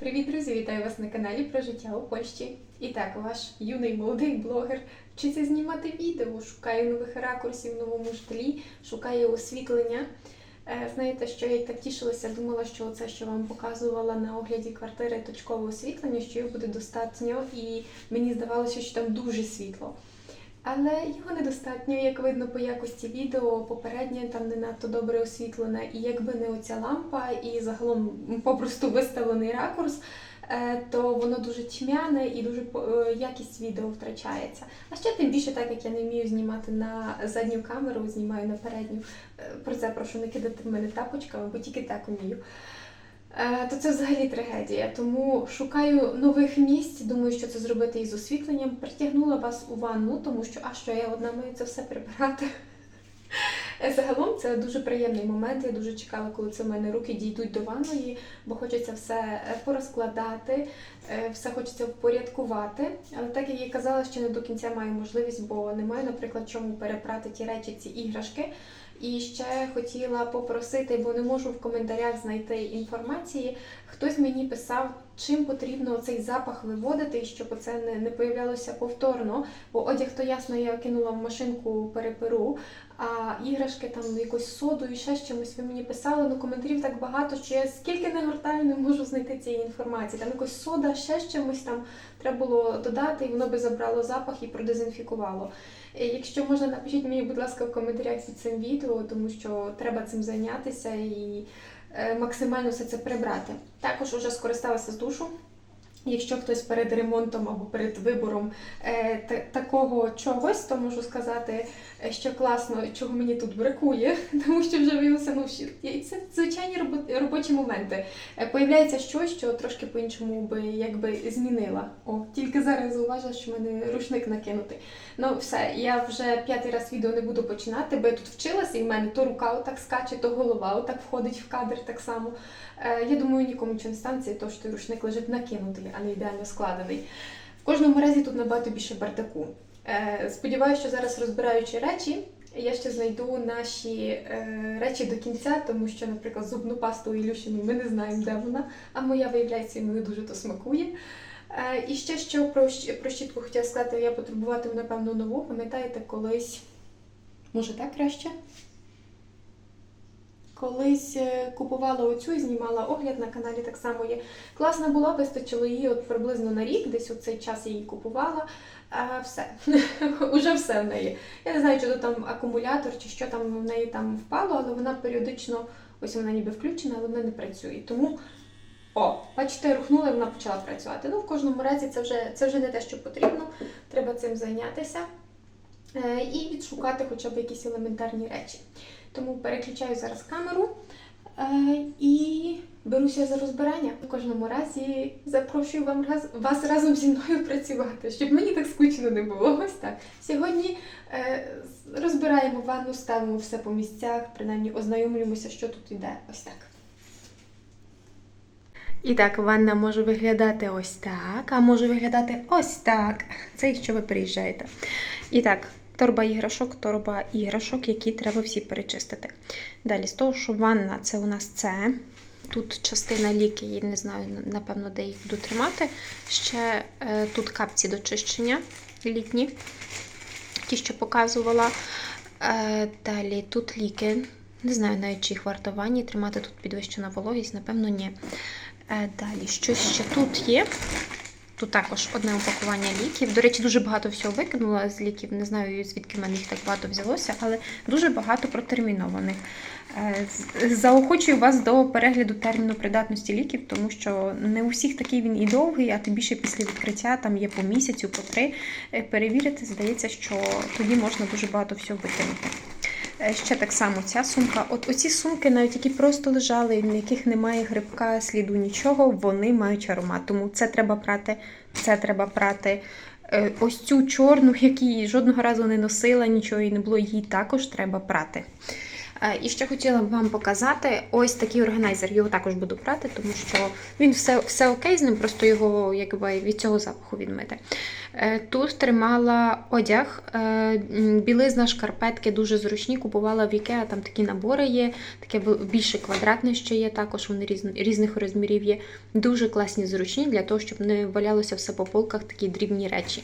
Привіт, друзі! Вітаю вас на каналі про життя у Польщі. І так, ваш юний молодий блогер вчиться знімати відео, шукає нових ракурсів в новому житлі, шукає освітлення. Е, Знаєте, що я так тішилася, думала, що це, що вам показувала на огляді квартири точкове освітлення, що його буде достатньо, і мені здавалося, що там дуже світло. Але його недостатньо, як видно по якості відео, попереднє там не надто добре освітлене, і якби не оця лампа, і загалом попросту виставлений ракурс, е, то воно дуже тьмяне і дуже е, якість відео втрачається. А ще тим більше, так як я не вмію знімати на задню камеру, знімаю на передню. Е, Про це прошу не кидати в мене тапочками, бо тільки так вмію. Е, То це взагалі трагедія. Тому шукаю нових місць. Думаю, що це зробити із освітленням. Притягнула вас у ванну, тому що а що я одна маю це все прибирати. Е, Загалом це дуже приємний момент. Я дуже чекала, коли це в мене руки дійдуть до ванної, бо хочеться все е, порозкладати, все хочеться впорядкувати. Але так як я казала, ще не до кінця маю можливість, бо не маю, наприклад, чому перепрати ті речі, ці іграшки. І ще хотіла попросити, бо не можу в коментарях знайти інформації. Хтось мені писав, чим потрібно цей запах виводити, і щоб це не, не появлялося повторно. Бо одяг, то ясно, я кинула в машинку переперу, а іграшки там якось содою, ще чимось ви мені писали. Ну коментарів так багато, що я скільки не гортаю, не можу знайти цієї інформації. Там якось сода, ще чимось там треба було додати, і воно би забрало запах і продезінфікувало. Е, Якщо можна, напишіть мені, будь ласка, в коментарях під цим відео, тому що треба цим зайнятися і максимально все це прибрати. Також вже скористалася з душу. Якщо хтось перед ремонтом або перед вибором е, та- такого чогось, то можу сказати, е, що класно, чого мені тут бракує, тому що вже виявилося, ну, і це звичайні робо- робочі моменти. Е, Появляється щось, що трошки по-іншому би якби змінила. О, тільки зараз зауважила, що в мене рушник накинутий. Ну все, я вже п'ятий раз відео не буду починати, бо я тут вчилася, і в мене то рука отак скаче, то голова отак входить в кадр так само. Е, я думаю, нікому нічого не станеться, то що рушник лежить накинутий, а не ідеально складений. В кожному разі тут набагато більше бардаку. Е, сподіваюся, що зараз розбираючи речі, я ще знайду наші е, речі до кінця, тому що, наприклад, зубну пасту Ілюшину ми не знаємо, де вона, а моя, виявляється, йому не дуже то смакує. І ще що про, про щітку хотіла сказати, я потребуватиму, напевно, нову. Пам'ятаєте, колись, може так краще? Колись е, купувала оцю і знімала огляд на каналі, так само є. Класна була, вистачило її от приблизно на рік, десь у цей час я її купувала. А, все. Уже все в неї. Я не знаю, чи то там акумулятор, чи що там в неї там впало, але вона періодично, ось вона ніби включена, але вона не працює. Тому, о, бачите, рухнула і вона почала працювати. Ну, в кожному разі це вже, це вже не те, що потрібно. Треба цим зайнятися е, і відшукати хоча б якісь елементарні речі. Тому переключаю зараз камеру е, і беруся за розбирання. В кожному разі запрошую вам раз, вас разом зі мною працювати, щоб мені так скучно не було. Ось так. Сьогодні е, розбираємо ванну, ставимо все по місцях, принаймні ознайомлюємося, що тут іде. Ось так. І так, ванна може виглядати ось так, а може виглядати ось так. Це якщо ви приїжджаєте. І так, торба іграшок, торба іграшок, які треба всі перечистити. Далі, з того, що ванна це у нас це. Тут частина ліки, я не знаю, напевно, де їх буду тримати. Ще е, тут капці до чищення літні, ті, що показувала. Е, далі тут ліки. Не знаю навіть, чи їх варто ванні тримати тут підвищена вологість, напевно, ні. Е, далі, щось ще тут є. Тут також одне упакування ліків. До речі, дуже багато всього викинула з ліків. Не знаю, звідки в мене їх так багато взялося, але дуже багато протермінованих. Е, Заохочую вас до перегляду терміну придатності ліків, тому що не у всіх такий він і довгий, а тим більше після відкриття там є по місяцю, по три. Е, Перевірити, здається, що тоді можна дуже багато всього викинути. Е, Ще так само ця сумка. От оці сумки, навіть які просто лежали, в яких немає грибка, сліду нічого, вони мають аромат. Тому це треба прати, це треба прати. Е, Ось цю чорну, яку жодного разу не носила, нічого і не було, її також треба прати. Е, І ще хотіла б вам показати ось такий органайзер. Його також буду брати, тому що він все, все окей з ним, просто його якби від цього запаху відмити. Е, Тут тримала одяг, е, білизна, шкарпетки дуже зручні. Купувала в Ікеа, там такі набори є, таке більше квадратне, що є, також вони різних розмірів є. Дуже класні, зручні для того, щоб не валялося все по полках, такі дрібні речі.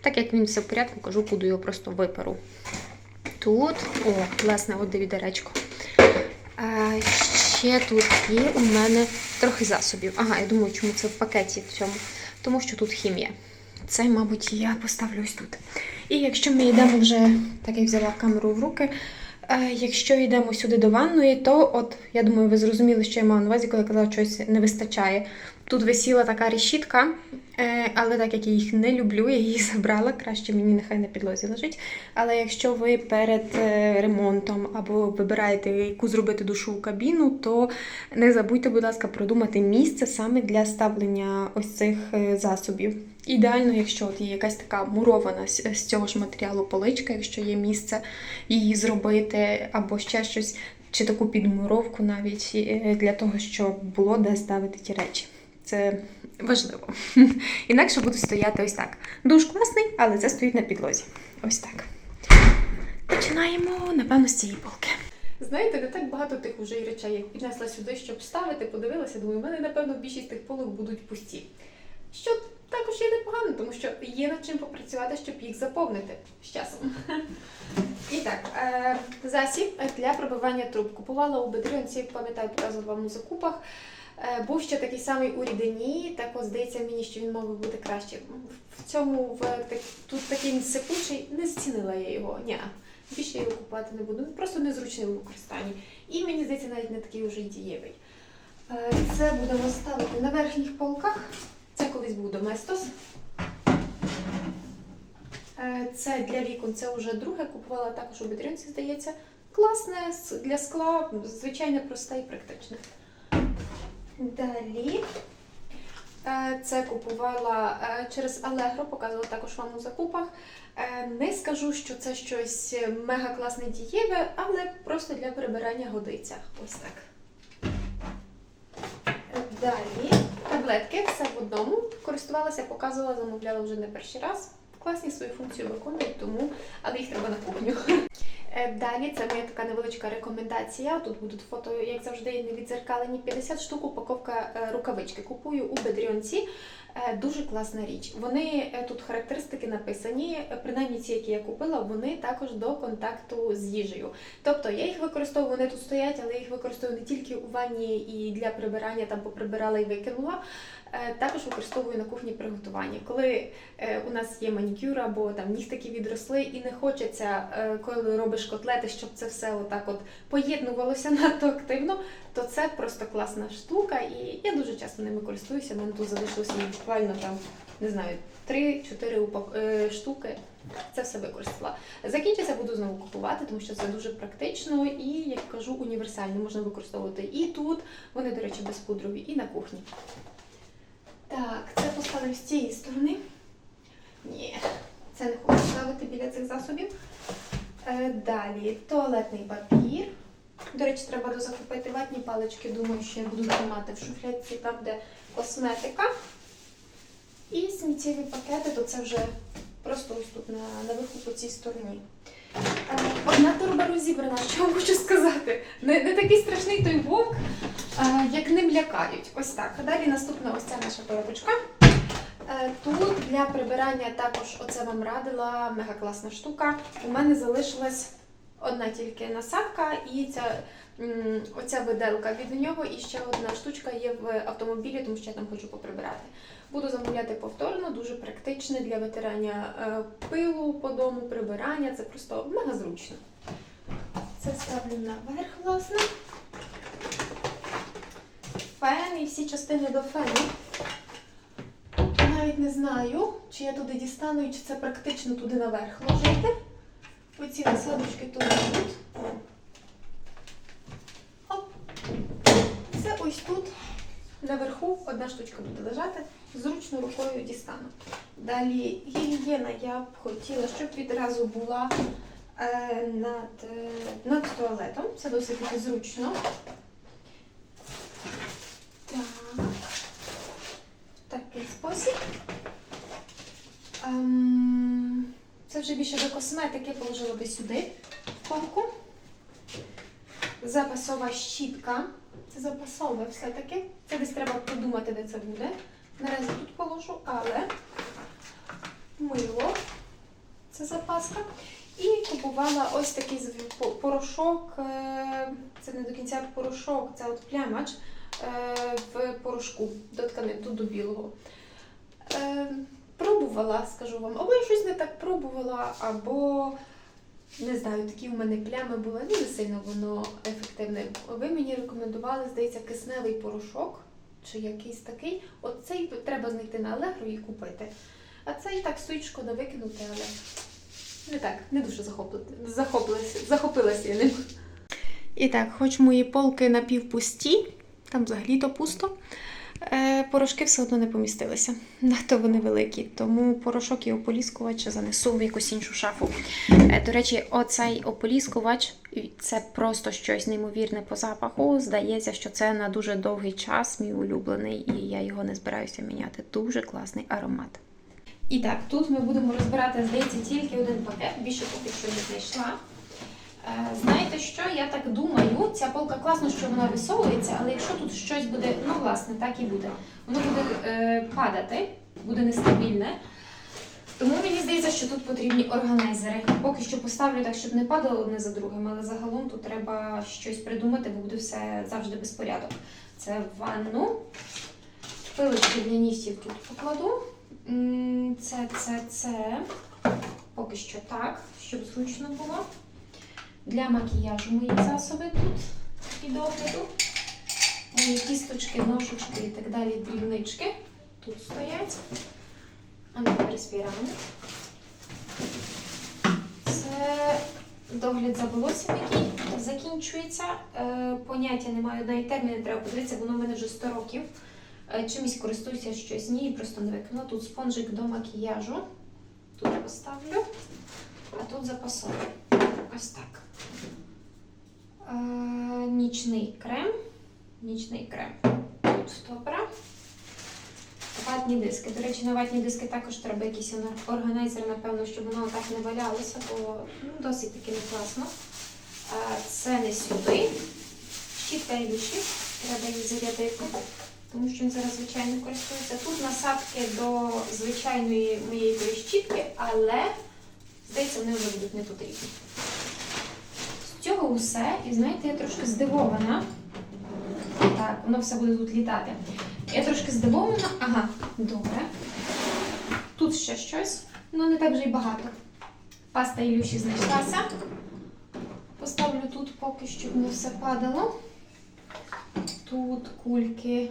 Так як він все в порядку, кажу, буду його просто виперу. Тут, о, власне, от відеречко. А, ще тут є у мене трохи засобів. Ага, я думаю, чому це в пакеті в цьому. Тому що тут хімія. Це, мабуть, я поставлю ось тут. І якщо ми йдемо вже, так як взяла камеру в руки, е, якщо йдемо сюди до ванної, то от я думаю, ви зрозуміли, що я мала на увазі, коли я казала, що щось не вистачає. Тут висіла така решітка, е, але так як я їх не люблю, я її забрала. Краще мені нехай на підлозі лежить. Але якщо ви перед е, ремонтом або вибираєте, яку зробити душову кабіну, то не забудьте, будь ласка, продумати місце саме для ставлення ось цих е, засобів. Ідеально, якщо от є якась така мурована з цього ж матеріалу поличка, якщо є місце її зробити, або ще щось, чи таку підмуровку навіть е, для того, щоб було де ставити ті речі. Це важливо. Інакше буду стояти ось так. Душ класний, але це стоїть на підлозі. Ось так. Починаємо, напевно, з цієї полки. Знаєте, не так багато тих уже речей, як піднесла сюди, щоб ставити, подивилася, думаю, в мене, напевно, більшість тих полок будуть пусті. Що також є непогано, тому що є над чим попрацювати, щоб їх заповнити з часом. І так, е, засіб для пробивання труб. Купувала у Бедріонці, пам'ятаю, показувала вам у закупах. Е, Був ще такий самий у рідині, так от здається мені, що він мав би бути краще. В цьому в так, тут такий сипучий, не зцінила я його. Ні, більше його купувати не буду. Він просто незручний у використанні. І мені здається, навіть не такий уже й дієвий. Е, Це будемо ставити на верхніх полках. Це колись був Доместос. Е, Це для вікон, це вже друге. Купувала також у Бедрінці, здається. Класне для скла, звичайно, просте і практичне. Далі. е, Це купувала е, через Allegro, показувала також вам у закупах. Е, Не скажу, що це щось мега класне дієве, але просто для прибирання годиться. Ось так. Далі таблетки, все в одному. Користувалася, показувала, замовляла вже не перший раз. Класні свою функцію виконують, тому, але їх треба на кухню. Е, Далі це моя така невеличка рекомендація. Тут будуть фото, як завжди, не відзеркалені. 50 штук упаковка е, рукавички. Купую у Бедріонці. Е, Дуже класна річ. Вони тут характеристики написані, принаймні ці, які я купила, вони також до контакту з їжею. Тобто я їх використовую, вони тут стоять, але я їх використовую не тільки у ванні і для прибирання, там поприбирала і викинула. Також використовую на кухні приготування. Коли у нас є манікюр або там нігтики відросли, і не хочеться, коли робиш котлети, щоб це все отак от поєднувалося надто активно, то це просто класна штука, і я дуже часто ними користуюся. Мене тут залишилося буквально там, не знаю, 3-4 упак... е, штуки. Це все використала. Закінчиться буду знову купувати, тому що це дуже практично і, як кажу, універсально можна використовувати і тут. Вони, до речі, безпудрові, і на кухні. Так, це поставлю з цієї сторони. Ні, це не хочу ставити біля цих засобів. Е, Далі туалетний папір. До речі, треба дозакупити ватні палички. Думаю, що я буду тримати в шуфлядці там, де косметика. І сміттєві пакети, то це вже просто ось тут на, наверху по цій стороні. Е, Одна торба розібрана, що вам хочу сказати. Не, не такий страшний той вовк, е, як ним лякають. Ось так. Далі наступна ось ця наша коробочка. Е, Тут для прибирання також оце вам радила мега класна штука. У мене залишилась одна тільки насадка і ця, оця виделка від нього. І ще одна штучка є в автомобілі, тому що я там хочу поприбирати. Буду замовляти повторно, дуже практичне для витирання е, пилу по дому, прибирання. Це просто мега зручно. Це ставлю наверх, власне. Фен і всі частини до фену. Навіть не знаю, чи я туди дістану, і чи це практично туди наверх ложити. Оці насадочки тут тут. Це ось тут. Наверху одна штучка буде лежати, зручно рукою дістану. Далі гігієна я б хотіла, щоб відразу була е, над, е, над туалетом. Це досить зручно. Так. В такий спосіб. Ем, це вже більше до косметики положила би сюди в полку. Запасова щітка. Це запасове все-таки. Це десь треба подумати, де це буде. Наразі тут положу, але мило. Це запаска. І купувала ось такий порошок. е, Це не до кінця порошок, це от плямач е, в порошку до тканин, тут до білого. Пробувала, скажу вам, або я щось не так пробувала, або не знаю, такі в мене плями були, ну не сильно воно ефективне. Ви мені рекомендували, здається, кисневий порошок чи якийсь такий. От цей треба знайти на Allegro і купити. А цей так стоїть шкода викинути, але не так, не дуже захопли- захопилася, захопилася я ним. І так, хоч мої полки напівпусті, там взагалі-то пусто. Е, Порошки все одно не помістилися. Надто вони великі, тому порошок і ополіскувач занесу в якусь іншу шафу. Е, До речі, оцей ополіскувач це просто щось неймовірне по запаху. Здається, що це на дуже довгий час мій улюблений, і я його не збираюся міняти. Дуже класний аромат. І так, тут ми будемо розбирати, здається, тільки один пакет, більше поки що не знайшла. Е, Знаєте що? Я так думаю, ця полка класно, що вона висовується, але якщо тут щось буде, ну власне, так і буде. Воно буде е, падати, буде нестабільне. Тому мені здається, що тут потрібні органайзери. Поки що поставлю так, щоб не падало одне за другим, але загалом тут треба щось придумати, бо буде все завжди безпорядок. Це ванну. Пилочки для нігтів тут покладу. Це, це, це. Поки що так, щоб зручно було. Для макіяжу мої засоби тут і догляду. Мої кісточки, ножички і так далі, дрібнички тут стоять. А ну переспіраємо. Це догляд за волоссям, який закінчується. Е, поняття немає, навіть терміни треба подивитися, воно в мене вже 100 років. Е, чимось користуюся щось, ні, просто не викину. Тут спонжик до макіяжу. Тут поставлю, а тут запасовий. Ось так. Нічний крем. Нічний крем. Тут стопера. Ватні диски. До речі, на ватні диски також треба якийсь органайзер, напевно, щоб воно так не валялося, бо ну, досить таки не класно. Це не сюди. Щітка і. Треба її зарядити, тому що він зараз звичайно користується. Тут насадки до звичайної моєї щітки, але здається, вони вже будуть не потрібні. Усе, і знаєте, я трошки здивована. Так, воно все буде тут літати. Я трошки здивована. Ага, добре. Тут ще щось, ну не так вже й багато. Паста Ілюші знайшлася. Поставлю тут поки що воно все падало. Тут кульки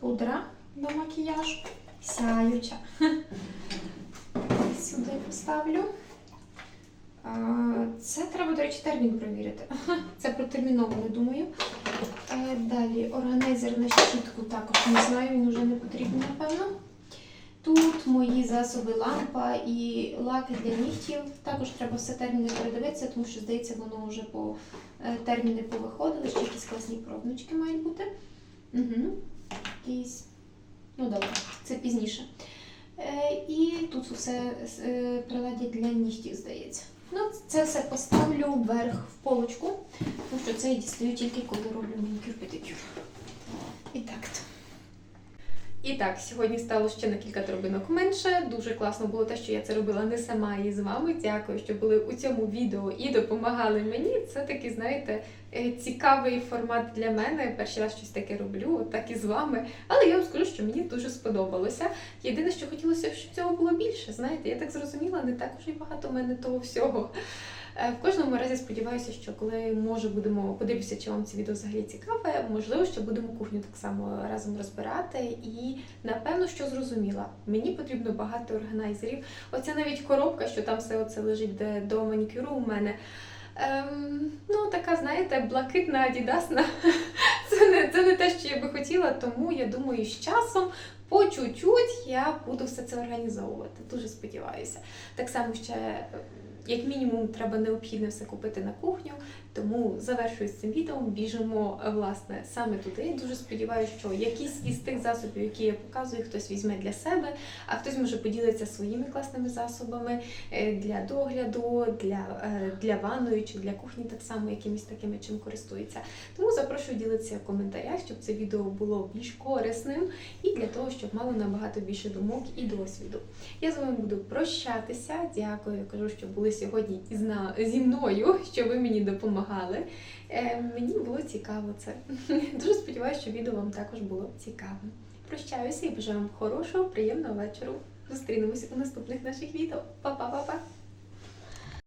пудра до макіяжу. Сяюча. Сюди поставлю. Це треба, до речі, термін перевірити. Це протерміноване, думаю. Е, Далі органайзер на щітку також не знаю, він вже не потрібен, напевно. Тут мої засоби лампа і лаки для нігтів. Також треба все терміни передивитися, тому що, здається, воно вже по е, терміни повиходили. Ще якісь класні пробнички мають бути. Угу. Якісь. Ну добре, це пізніше. Е, І тут все е, приладдя для нігтів, здається. Ну, це все поставлю вверх в полочку, тому що це я дістаю тільки коли роблю манікюр-педикюр. І так. то. І так, сьогодні стало ще на кілька дробинок менше. Дуже класно було те, що я це робила не сама і з вами. Дякую, що були у цьому відео і допомагали мені. Це такий, знаєте, е, цікавий формат для мене. Перший раз щось таке роблю, так і з вами. Але я вам скажу, що мені дуже сподобалося. Єдине, що хотілося, щоб цього було більше. Знаєте, я так зрозуміла, не так уже й багато в мене того всього. Е, В кожному разі сподіваюся, що коли може будемо подивитися, чи вам це відео взагалі цікаве, можливо, що будемо кухню так само разом розбирати. І напевно, що зрозуміла, мені потрібно багато органайзерів. Оця навіть коробка, що там все оце лежить де до манікюру у мене. Ем, ну, така, знаєте, блакитна адідасна. Це не, це не те, що я би хотіла, тому я думаю, з часом по чуть-чуть я буду все це організовувати. Дуже сподіваюся. Так само ще як мінімум треба необхідне все купити на кухню. Тому завершую з цим відео. Біжимо е, власне саме туди. Дуже сподіваюся, що якісь із тих засобів, які я показую, хтось візьме для себе, а хтось може поділитися своїми класними засобами е, для догляду, для, е, для ванної чи для кухні, так само якимись такими чим користується. Тому запрошую ділитися в коментарях, щоб це відео було більш корисним і для того, щоб мало набагато більше думок і досвіду. Я з вами буду прощатися. Дякую, кажу, що були сьогодні зі мною, що ви мені допомагали. Е, мені було цікаво це. Дуже сподіваюся, що відео вам також було цікавим. Прощаюся і бажаю вам хорошого, приємного вечора. Зустрінемося у наступних наших відео. Па-па-па-па!